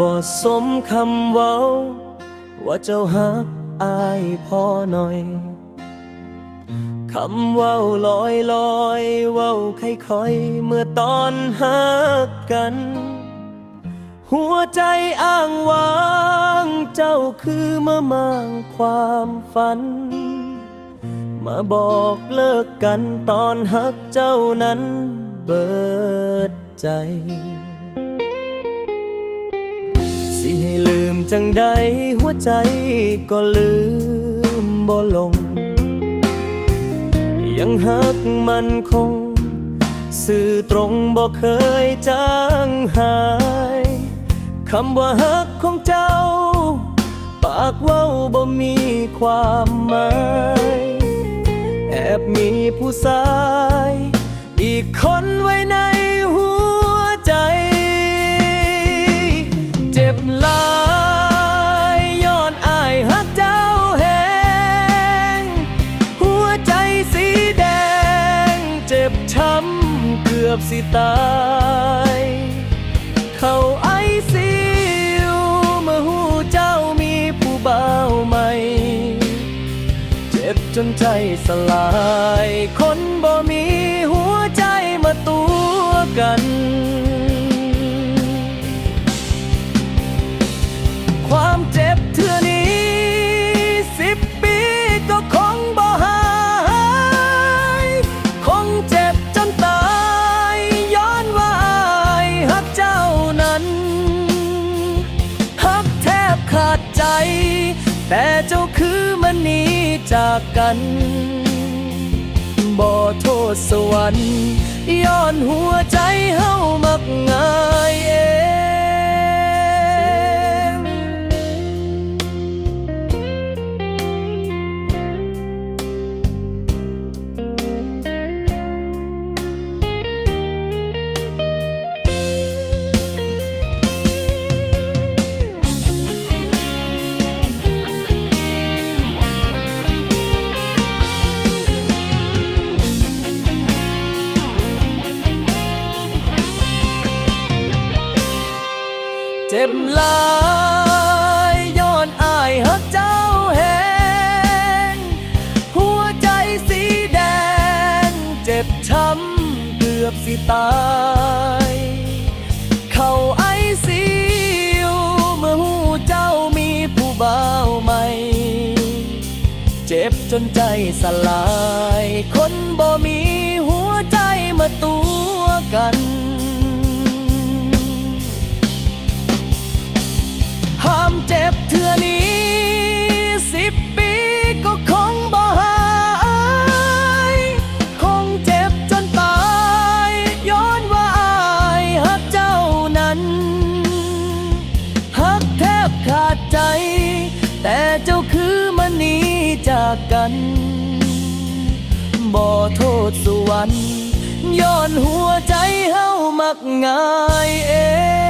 บ่สมคำเว้า ว่าเจ้าฮักอายพอหน่อย คำเว้าลอยลอยเว้าค่อยๆเมื่อตอนฮักกัน หัวใจอ้างว้าง เจ้าคือมะมางความฝัน มาบอกเลิกกันตอนฮักเจ้านั้นเบิดใจ สิให้ลืมจังใดหัวใจก็ลืมบ่ลง ยังฮักมันคง สื่อตรงบ่เคยจางหายคำว่าฮักของเจ้า ปากเว้าบ่มีความหมาย แอบมีผู้ชาย อีกคนไว้ใน ช้ำเกือบสิตาย เขาไอซิวมาหูเจ้ามีผู้บ่าวใหม่ เจ็บจนใจสลาย คนบ่มีหัวใจมาตัวกัน แต่เจ้าคือมันหนีจากกันบ่โทษสวรรค์ย้อนหัวใจเฮามักงาย จ็บหลายย้อนอายฮักเจ้าแหงหัวใจสีแดง เจ็บช้ำเกือบสิตาย เข้าไอซิวเมื่อหูเจ้ามีผู้บ่าวใหม่ เจ็บจนใจสลาย คนบ่มีหัวใจมาตัวกัน ทื่อนี้สิบปีก็คงบ่หาย คงเจ็บจนตาย ย้อนว่าอายฮักเจ้านั้นฮักแทบขาดใจ แต่เจ้าคือมันหนีจากกัน บ่โทษสวรรค์ย้อนหัวใจเฮามักง่ายเอง